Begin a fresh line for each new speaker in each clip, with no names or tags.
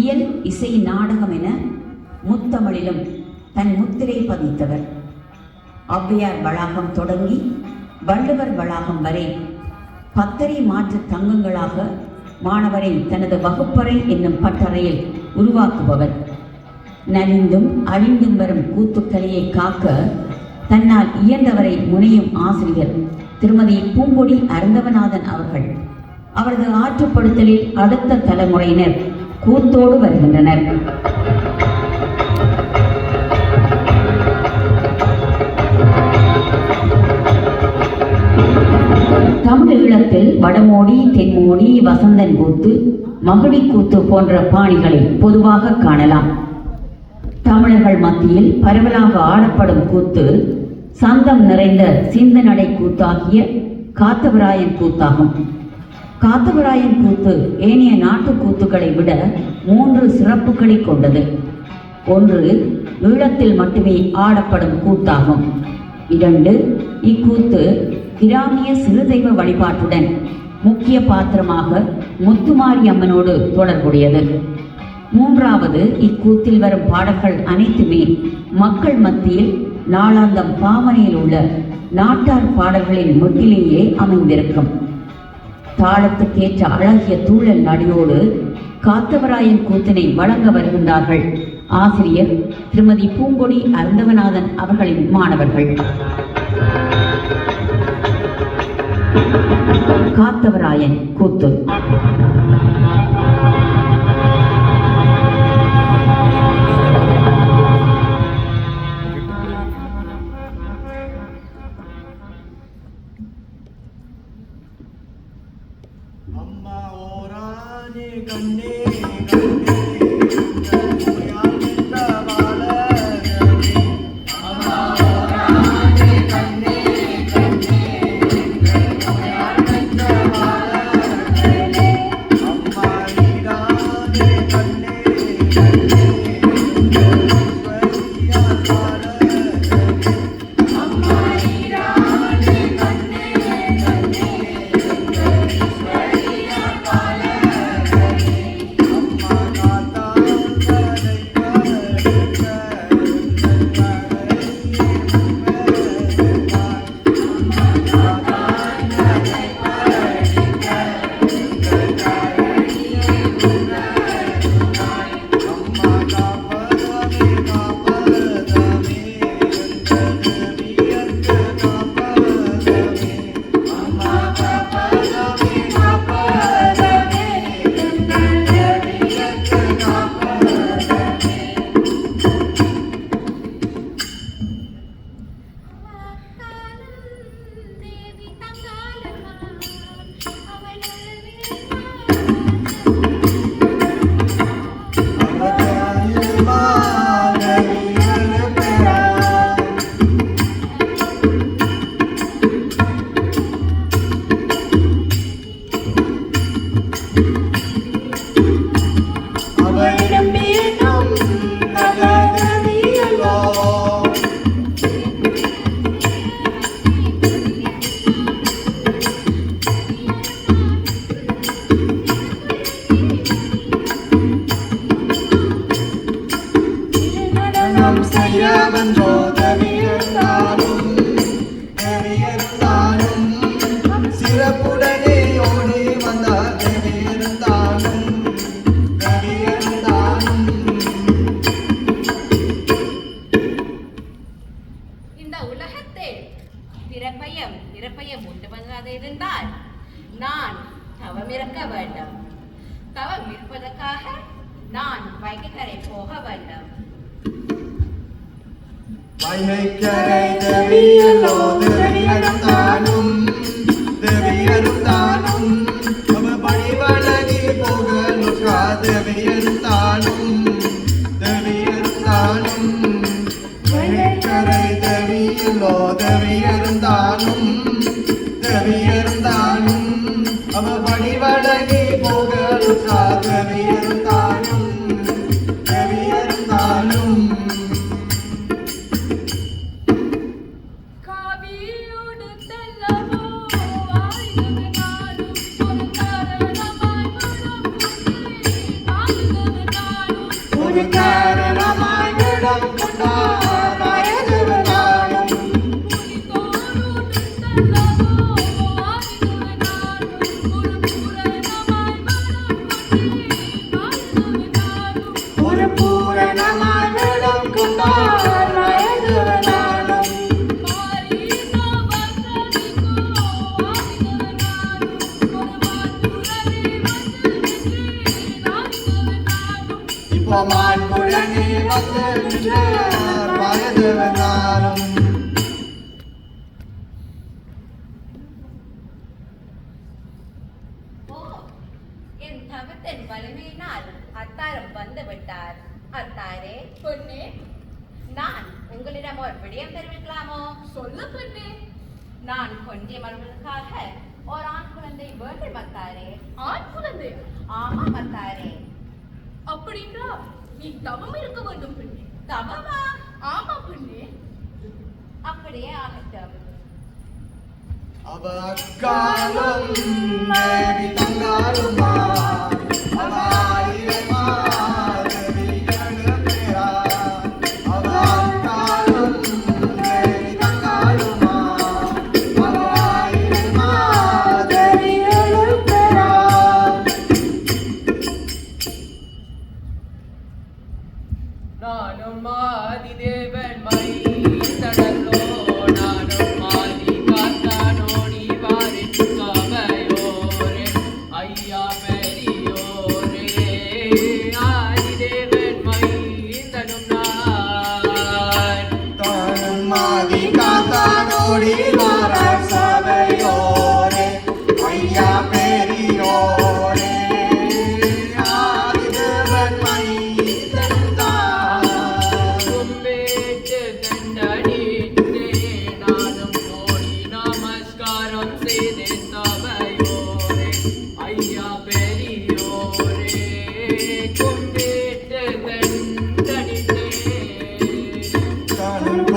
இயல் இசை நாடகம் என முத்தமிழிலும் தன் முத்திரை பதித்தவர். ஔவையார் வளாகம் தொடங்கி வள்ளுவர் வளாகம் வரை பத்தரை மாற்று தங்கங்களாக மாணவரை தனது வகுப்பறை என்னும் பட்டறையில் உருவாக்குபவர். நலிந்தும் அழிந்தும் வரும் கூத்துக்கலையை காக்க தன்னால் இயன்றவரை முனையும் ஆசிரியர் திருமதி பூங்கொடி அருந்தவநாதன் அவர்கள். அவரது ஆற்றுப்படுத்தலில் அடுத்த தலைமுறையினர் கூத்தோடு வருகின்றனர். தமிழீழத்தில் வடமோடி தென்மோடி வசந்தன் கூத்து மகுடி கூத்து போன்ற பாணிகளை பொதுவாக காணலாம். தமிழர்கள் மத்தியில் பரவலாக ஆடப்படும் கூத்து சந்தம் நிறைந்த சிந்தனடை கூத்தாகிய காத்தவராயன் கூத்தாகும். காத்தவராயன் கூத்து ஏனைய நாட்டு கூத்துக்களை விட மூன்று சிறப்புகளை கொண்டது. ஒன்று ஈழத்தில் மட்டுமே ஆடப்படும் கூத்தாகும். இரண்டு இக்கூத்து கிராமிய சிறுதெய்வ வழிபாட்டுடன் முக்கிய பாத்திரமாக முத்துமாரி அம்மனோடு தொடர்புடையது. மூன்றாவது இக்கூத்தில் வரும் பாடல்கள் அனைத்துமே மக்கள் மத்தியில் நாளாந்தம் பாவனையில் உள்ள நாட்டார் பாடல்களின் முட்டிலேயே அமைந்திருக்கும். தாளத்துக்கேற்ற அழகிய தூழல் நடியோடு காத்தவராயன் கூத்தினை வழங்க வருகின்றார்கள். ஆசிரியர் திருமதி பூங்கொடி அருந்தவநாதன் அவர்களின் மாணவர்கள். காத்தவராயன் கூத்து.
பிறப்பையும் இறப்பையும் உண்டு பண்ணாது இருந்தால் நான் தவம் இருக்க வேண்டும். தவம் இருப்பதற்காக நான் வைகக்கரை போக வேண்டும்.
வைகைக்கரை தேவியலோ தேவியருந்தாலும் தேவியருந்தாலும் அவ பணிவழகி போகலுற்றா தேவியருந்தாலும் தேவியருந்தாலும் வைகைக்கரை தேவியலோ தேவியருந்தாலும்
என் தவத்தன் வலிமையினால் அத்தாரம் வந்து விட்டார் அத்தாரே பொண்ணே நான் உங்களிடம் ஒரு விடயம் தெரிவிக்கலாமோ? சொல்ல பொண்ணே நான் கொஞ்சிய மருமகளுக்காக ஒரு ஆண் குழந்தை வேண்டும் அத்தாரே. ஆண் குழந்தை? ஆமா அத்தாரே.
அப்படின்னா நீ தவம் இருக்க வேண்டும் பெண்ணே
தவமா?
ஆமா பெண்ணே
அப்படியே ஆகட்டும்.
அவ அக்காலும் மேரி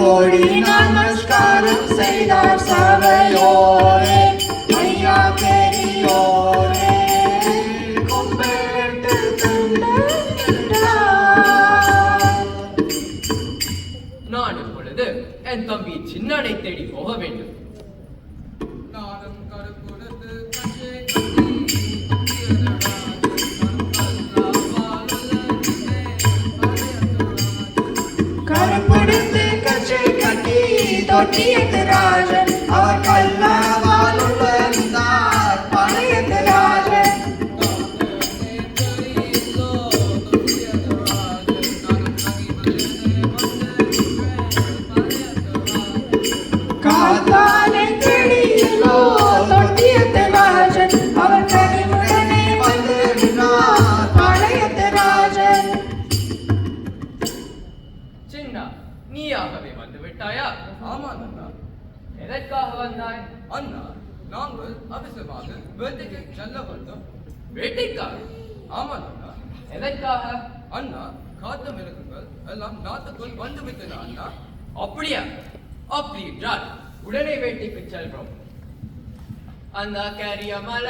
தானும்
கோடி நமஸ்காரம்
செய்தார் சபையோரே ஐயா பெரியோரே கும்பிட்டு தந்தார்.
நான் இப்பொழுது என் தம்பி சின்னனை தேடி போக வேண்டும்
தொட்டியத்து ராஜன் அவர் கல்லவாலுள்ள
அண்ணா நாங்கள் அவசரமாக வேட்டைக்கு செல்ல வந்தோம்
வேட்டைக்காக?
ஆமாம் அண்ணா.
எதற்காக?
அண்ணா காட்டு மிருகங்கள் எல்லாம் நாட்டுக்குள் வந்து விட்டன அண்ணா.
அப்படியா? அப்படி என்றால் உடனே வேட்டைக்கு செல்றோம் அந்த கரிய மல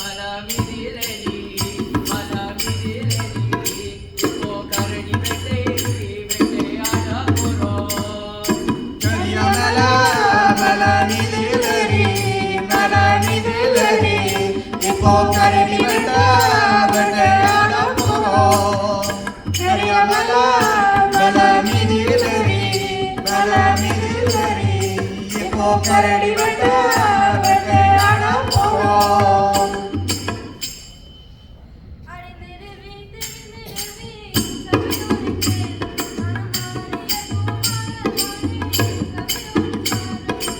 மல மிதிலடி மல மிதிலடி கரடி வெட்ட வெட்டையாட போறோம்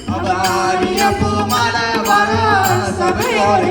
அவாரிய பூமல வர சபையோரை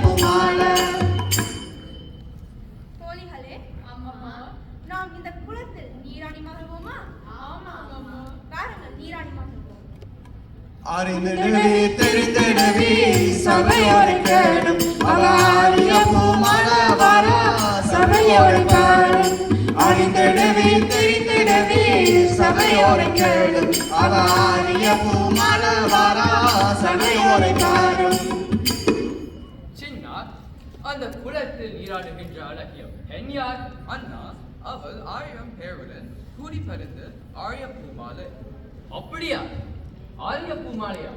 அறிந்திடவே தெரிந்திடவே சபையோரை கேளும் அவாரிய பூமலவர சபையோரை கேளும் அறிந்திடவே தெரிந்திடவே சபையோரை கேளும் அவாரிய பூமலவர சபையோரை கேளும்
சின்னார் அந்த குளத்தில் நீராடுகின்ற அழகிய பெண் யார்?
அண்ணா. அவள் ஆயிரம் பேருடன் கூடி பறிந்து ஆரிய பூமாலை
அப்படியா? ஆரிய பூமாலையா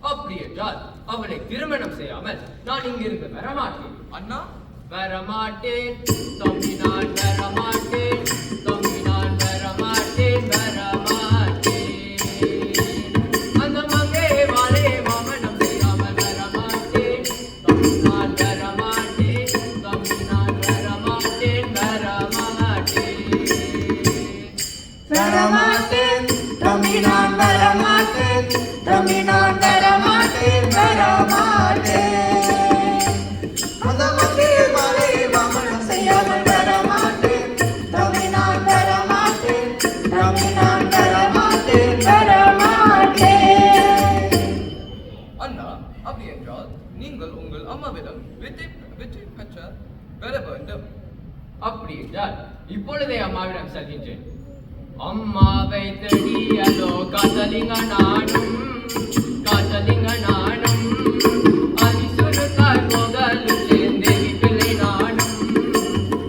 அப்படி என்றால் அவளை திருமணம் செய்யாமல் நான் இங்கிருந்து வரமாட்டேன்.
அண்ணா?
வரமாட்டேன் தம்பி நான் வரமாட்டேன் தம்பி.
வெற்றி வெற்றி பெற்ற பெற வேண்டும்.
அப்படி என்றால் இப்பொழுதே அம்மாவிடம் செல்கின்றேன். அம்மாவை தெரியலோ காதலிங்க நானும் காதலிங்க நானும் நானும்.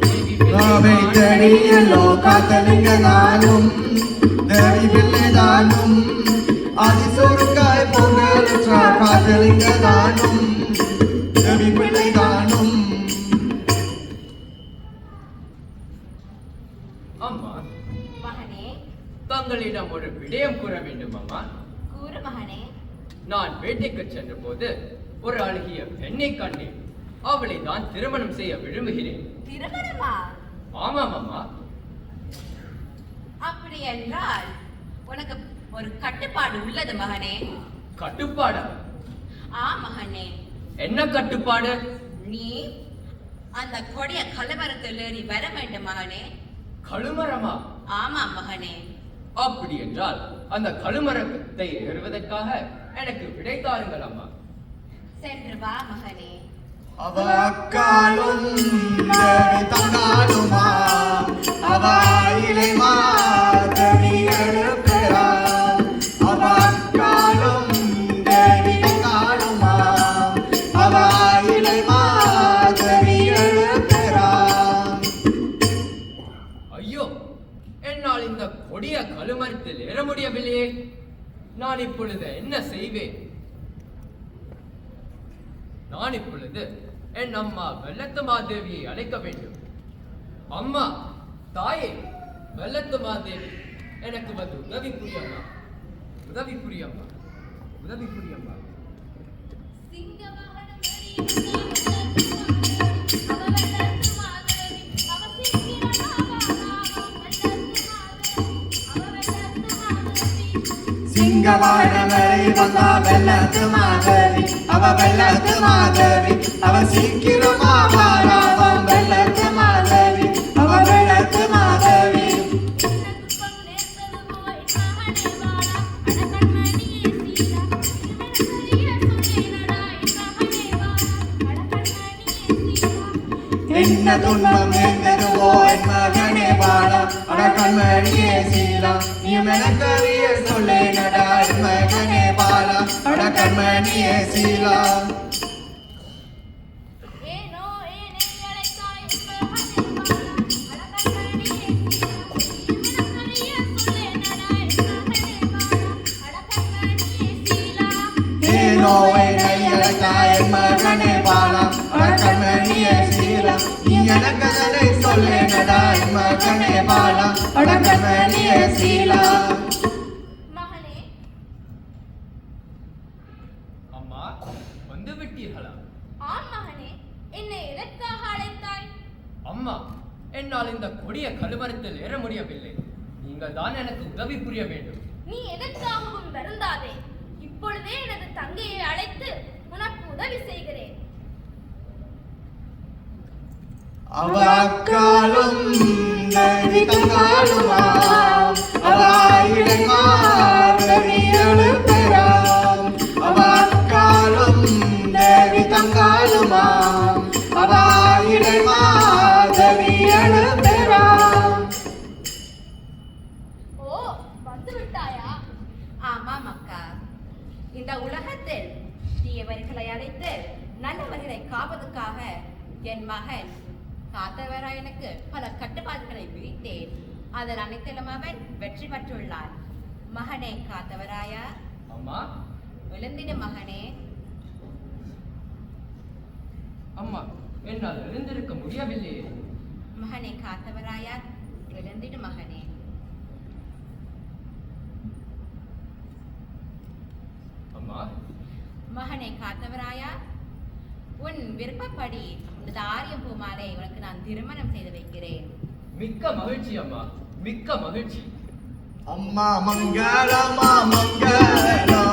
தேவி
ராவை தெரியலோ காதலிங்க நானும் தேவி பிள்ளை தானும் ஆதி சுருக்காய் பொங்கலுற்ற காத்தலிங்க
ஒரு விடயம் கூற வேண்டும் அம்மா
கூறு மகனே.
நான் வேட்டைக்கு சென்ற போது ஒரு அழகிய பெண்ணை கண்டேன். அவளை நான் திருமணம் செய்ய விரும்புகிறேன்.
திருமணமா?
ஆமாம் அம்மா
அப்படி என்றால் உனக்கு ஒரு கட்டுப்பாடு உள்ளது மகனே.
கட்டுப்பாடா?
ஆ மகனே.
என்ன கட்டுப்பாடு?
நீ அந்த கொடிய கலவரத்தில் ஏறி வர வேண்டும் மகனே.
கழுமரமா?
ஆமா மகனே.
அப்படி என்றால் அந்த கழுமரத்தை ஏறுவதற்காக எனக்கு விடை தாருங்கள் அம்மா.
சென்று வா மகனே.
அவ அக்காலும் தேவி தங்காலுமா அவ
நான் இப்பொழுது என்ன செய்வேன்? நான் இப்பொழுது என் அம்மா வெள்ளத்து மாதேவியை அழைக்க வேண்டும். அம்மா தாயே வெள்ளத்து மாதேவி எனக்கு வந்து உதவி புரியம்மா உதவி புரியம்மா உதவி புரியம்மா
சிங்க வாகனம் மாதேவி. அவ வெள்ளத்து மாதவி அவ சீக்கிரமா வாரா, வெள்ளத்து
வந்தா வெள்ளத்து மாதேவி அட கண்மணியே சீலா நீ மெனக்கரிய சொல்லேனடா என் மகனே பாலா. அட கண்மணியே சீலா.
ஏனோ மகனே பாலா. என் மகனே பாலா.
என்னை அழைத்தாய் மகனே பாலா. அட கண்மணியே சீலா நீ எனக்கதனை சொல்லேனடா மகனே பாலா அட
அடக்கண்மணியே சீலா.
கண்மணியே சீலா
மகனே.
அம்மா வந்து விட்டீர்களா?
ஆம் மகனே என்னை எதற்காக அழைத்தாய்?
அம்மா என்னால் இந்த கொடிய கழுமரத்தில் ஏற முடியவில்லை. நீங்கள் தான் எனக்கு உதவி புரிய வேண்டும்.
நீ எதற்காகவும் வருந்தாதே. இப்பொழுதே எனது தங்கையை அழைத்து உனக்கு உதவி செய்கிறேன்.
அவ அக்காலும்
வெற்றி பெற்றுள்ளான் மகனே காத்தவராயா.
அம்மா.
விழுந்திடு மகனே.
அம்மா என்னால் எழுந்திருக்க முடியவில்லையே.
மகனே காத்தவராயா. எழுந்திடு மகனே.
அம்மா.
மகனே காத்தவராயா. உன் விருப்பப்படி இந்த ஆரியம் பூமாலை உனக்கு நான் திருமணம் செய்து வைக்கிறேன்.
மிக்க மகிழ்ச்சி அம்மா. மிக்க மகிழ்ச்சி.
அம்மா மங்களமா மங்களமா